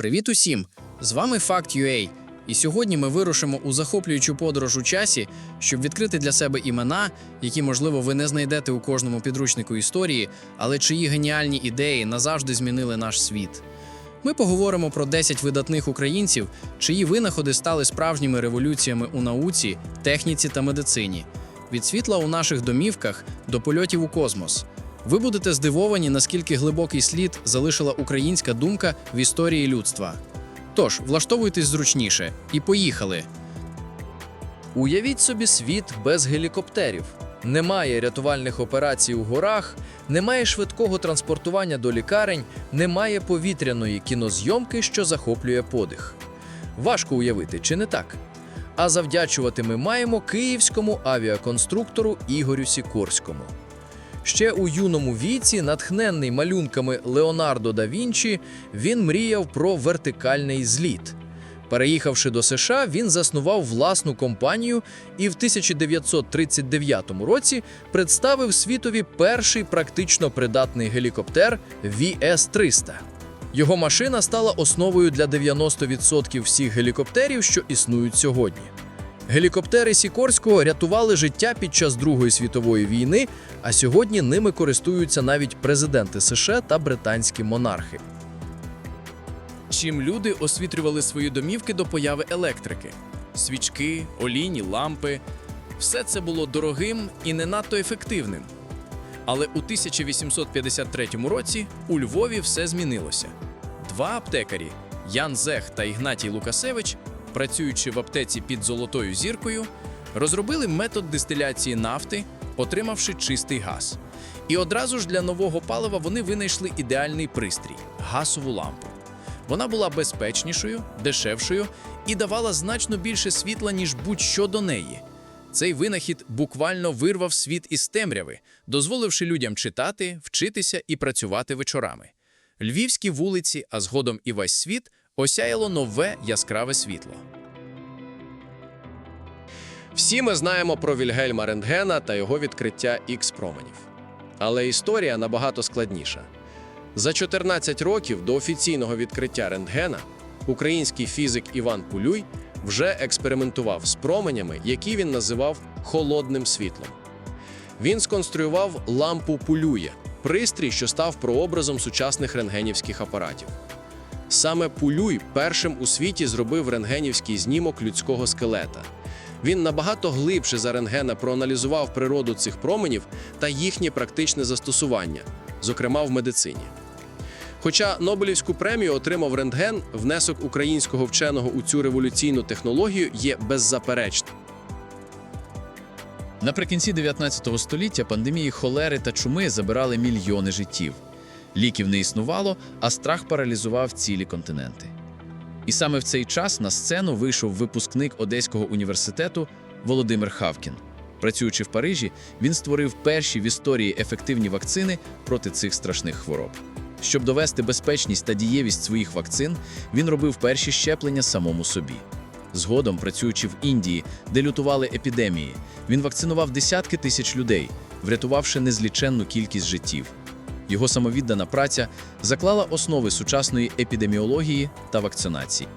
Привіт усім! З вами Fact.ua. І сьогодні ми вирушимо у захоплюючу подорож у часі, щоб відкрити для себе імена, які, можливо, ви не знайдете у кожному підручнику історії, але чиї геніальні ідеї назавжди змінили наш світ. Ми поговоримо про 10 видатних українців, чиї винаходи стали справжніми революціями у науці, техніці та медицині. Від світла у наших домівках до польотів у космос. Ви будете здивовані, наскільки глибокий слід залишила українська думка в історії людства. Тож, влаштовуйтесь зручніше і поїхали. Уявіть собі світ без гелікоптерів. Немає рятувальних операцій у горах, немає швидкого транспортування до лікарень, немає повітряної кінозйомки, що захоплює подих. Важко уявити, чи не так? А завдячувати ми маємо київському авіаконструктору Ігорю Сікорському. Ще у юному віці, натхненний малюнками Леонардо да Вінчі, він мріяв про вертикальний зліт. Переїхавши до США, він заснував власну компанію і в 1939 році представив світові перший практично придатний гелікоптер VS-300. Його машина стала основою для 90% всіх гелікоптерів, що існують сьогодні. Гелікоптери Сікорського рятували життя під час Другої світової війни, а сьогодні ними користуються навіть президенти США та британські монархи. Чим люди освітлювали свої домівки до появи електрики: свічки, олійні лампи. Все це було дорогим і не надто ефективним. Але у 1853 році у Львові все змінилося. Два аптекарі Ян Зех та Ігнатій Лукасевич, працюючи в аптеці під золотою зіркою, розробили метод дистиляції нафти, отримавши чистий газ. І одразу ж для нового палива вони винайшли ідеальний пристрій газову лампу. Вона була безпечнішою, дешевшою і давала значно більше світла, ніж будь-що до неї. Цей винахід буквально вирвав світ із темряви, дозволивши людям читати, вчитися і працювати вечорами. Львівські вулиці, а згодом і весь світ осяяло нове яскраве світло. Всі ми знаємо про Вільгельма Рентгена та його відкриття Х-променів. Але історія набагато складніша. За 14 років до офіційного відкриття рентгена український фізик Іван Пулюй вже експериментував з променями, які він називав холодним світлом. Він сконструював лампу Пулює, пристрій, що став прообразом сучасних рентгенівських апаратів. Саме Пулюй першим у світі зробив рентгенівський знімок людського скелета. Він набагато глибше за рентгена проаналізував природу цих променів та їхнє практичне застосування, зокрема в медицині. Хоча Нобелівську премію отримав рентген, внесок українського вченого у цю революційну технологію є беззаперечним. Наприкінці 19 століття пандемії холери та чуми забирали мільйони життів. Ліків не існувало, а страх паралізував цілі континенти. І саме в цей час на сцену вийшов випускник Одеського університету Володимир Хавкін. Працюючи в Парижі, він створив перші в історії ефективні вакцини проти цих страшних хвороб. Щоб довести безпечність та дієвість своїх вакцин, він робив перші щеплення самому собі. Згодом, працюючи в Індії, де лютували епідемії, він вакцинував десятки тисяч людей, врятувавши незліченну кількість життів. Його самовіддана праця заклала основи сучасної епідеміології та вакцинації.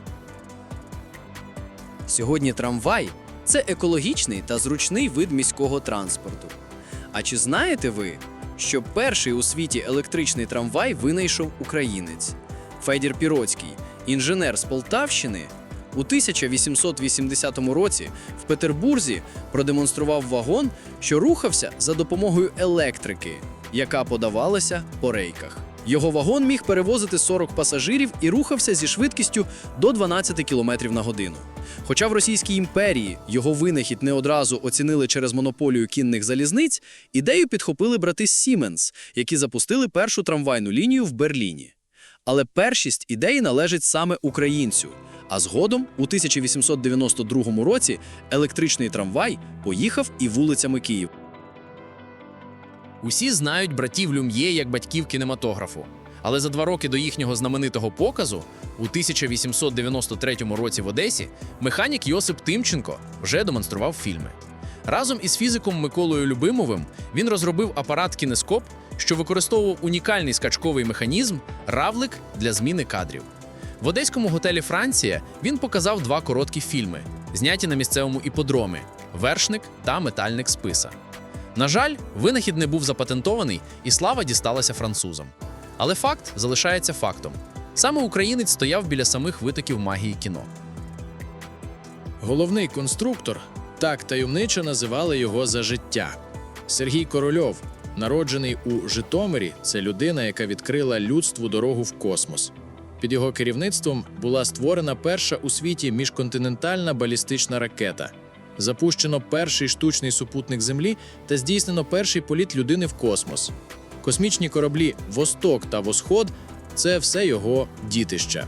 Сьогодні трамвай це екологічний та зручний вид міського транспорту. А чи знаєте ви, що перший у світі електричний трамвай винайшов українець? Федір Піроцький, інженер з Полтавщини, у 1880 році в Петербурзі продемонстрував вагон, що рухався за допомогою електрики, яка подавалася по рейках. Його вагон міг перевозити 40 пасажирів і рухався зі швидкістю до 12 км на годину. Хоча в Російській імперії його винахід не одразу оцінили через монополію кінних залізниць, ідею підхопили брати Сіменс, які запустили першу трамвайну лінію в Берліні. Але першість ідеї належить саме українцю. А згодом, у 1892 році, електричний трамвай поїхав і вулицями Києва. Усі знають братів Люм'є як батьків кінематографу. Але за два роки до їхнього знаменитого показу, у 1893 році в Одесі, механік Йосип Тимченко вже демонстрував фільми. Разом із фізиком Миколою Любимовим він розробив апарат кінескоп, що використовував унікальний скачковий механізм равлик для зміни кадрів. В одеському готелі Франція він показав два короткі фільми, зняті на місцевому іподромі Вершник та Метальник списа. На жаль, винахід не був запатентований, і слава дісталася французам. Але факт залишається фактом. Саме українець стояв біля самих витоків магії кіно. Головний конструктор так таємничо називали його за життя. Сергій Корольов, народжений у Житомирі, це людина, яка відкрила людству дорогу в космос. Під його керівництвом була створена перша у світі міжконтинентальна балістична ракета. Запущено перший штучний супутник Землі та здійснено перший політ людини в космос. Космічні кораблі Восток та Восход це все його дітища.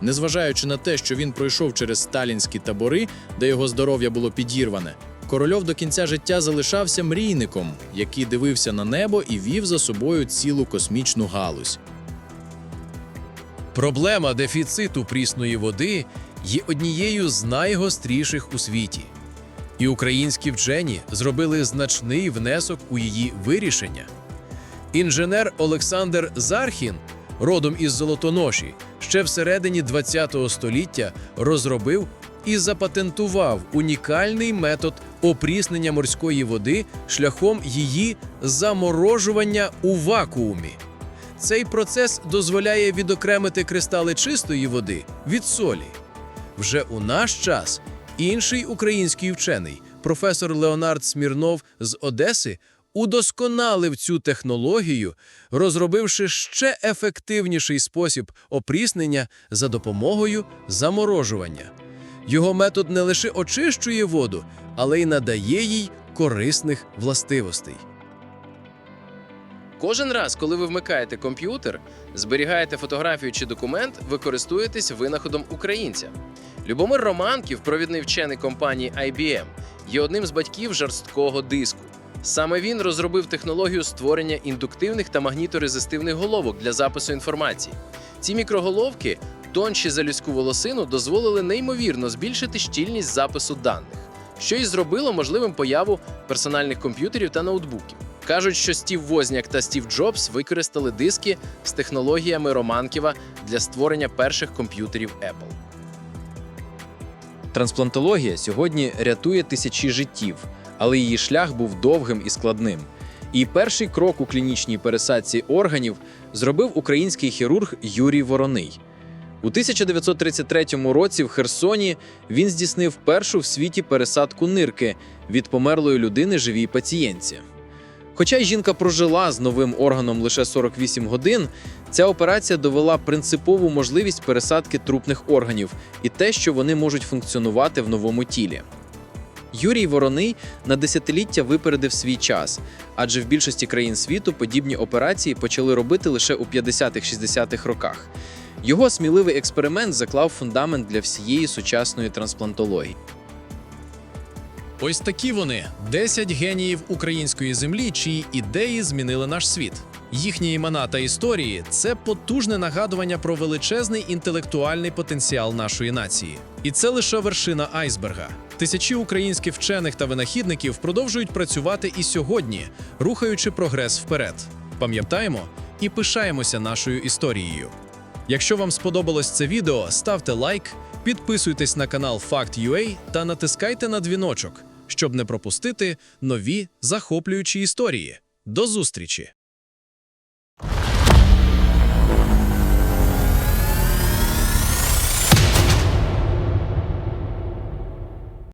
Незважаючи на те, що він пройшов через сталінські табори, де його здоров'я було підірване, корольов до кінця життя залишався мрійником, який дивився на небо і вів за собою цілу космічну галузь. Проблема дефіциту прісної води є однією з найгостріших у світі. І українські вчені зробили значний внесок у її вирішення. Інженер Олександр Зархін, родом із Золотоноші, ще всередині ХХ століття розробив і запатентував унікальний метод опріснення морської води шляхом її заморожування у вакуумі. Цей процес дозволяє відокремити кристали чистої води від солі. Вже у наш час інший український вчений, професор Леонард Смірнов з Одеси, удосконалив цю технологію, розробивши ще ефективніший спосіб опріснення за допомогою заморожування. Його метод не лише очищує воду, але й надає їй корисних властивостей. Кожен раз, коли ви вмикаєте комп'ютер, зберігаєте фотографію чи документ, ви користуєтесь винаходом українця. Любомир Романків, провідний вчений компанії IBM, є одним з батьків жорсткого диску. Саме він розробив технологію створення індуктивних та магніторезистивних головок для запису інформації. Ці мікроголовки, тонші за людську волосину, дозволили неймовірно збільшити щільність запису даних, що й зробило можливим появу персональних комп'ютерів та ноутбуків. Кажуть, що Стів Возняк та Стів Джобс використали диски з технологіями Романківа для створення перших комп'ютерів Apple. Трансплантологія сьогодні рятує тисячі життів, але її шлях був довгим і складним. І перший крок у клінічній пересадці органів зробив український хірург Юрій Вороний. У 1933 році в Херсоні він здійснив першу в світі пересадку нирки від померлої людини живій пацієнтці. Хоча жінка прожила з новим органом лише 48 годин, ця операція довела принципову можливість пересадки трупних органів і те, що вони можуть функціонувати в новому тілі. Юрій Вороний на десятиліття випередив свій час, адже в більшості країн світу подібні операції почали робити лише у 50-60-х роках. Його сміливий експеримент заклав фундамент для всієї сучасної трансплантології. Ось такі вони 10 геніїв української землі, чиї ідеї змінили наш світ. Їхні імена та історії це потужне нагадування про величезний інтелектуальний потенціал нашої нації. І це лише вершина айсберга. Тисячі українських вчених та винахідників продовжують працювати і сьогодні, рухаючи прогрес вперед. Пам'ятаємо і пишаємося нашою історією. Якщо вам сподобалось це відео, ставте лайк, підписуйтесь на канал Fact.ua та натискайте на дзвіночок, щоб не пропустити нові захоплюючі історії. До зустрічі!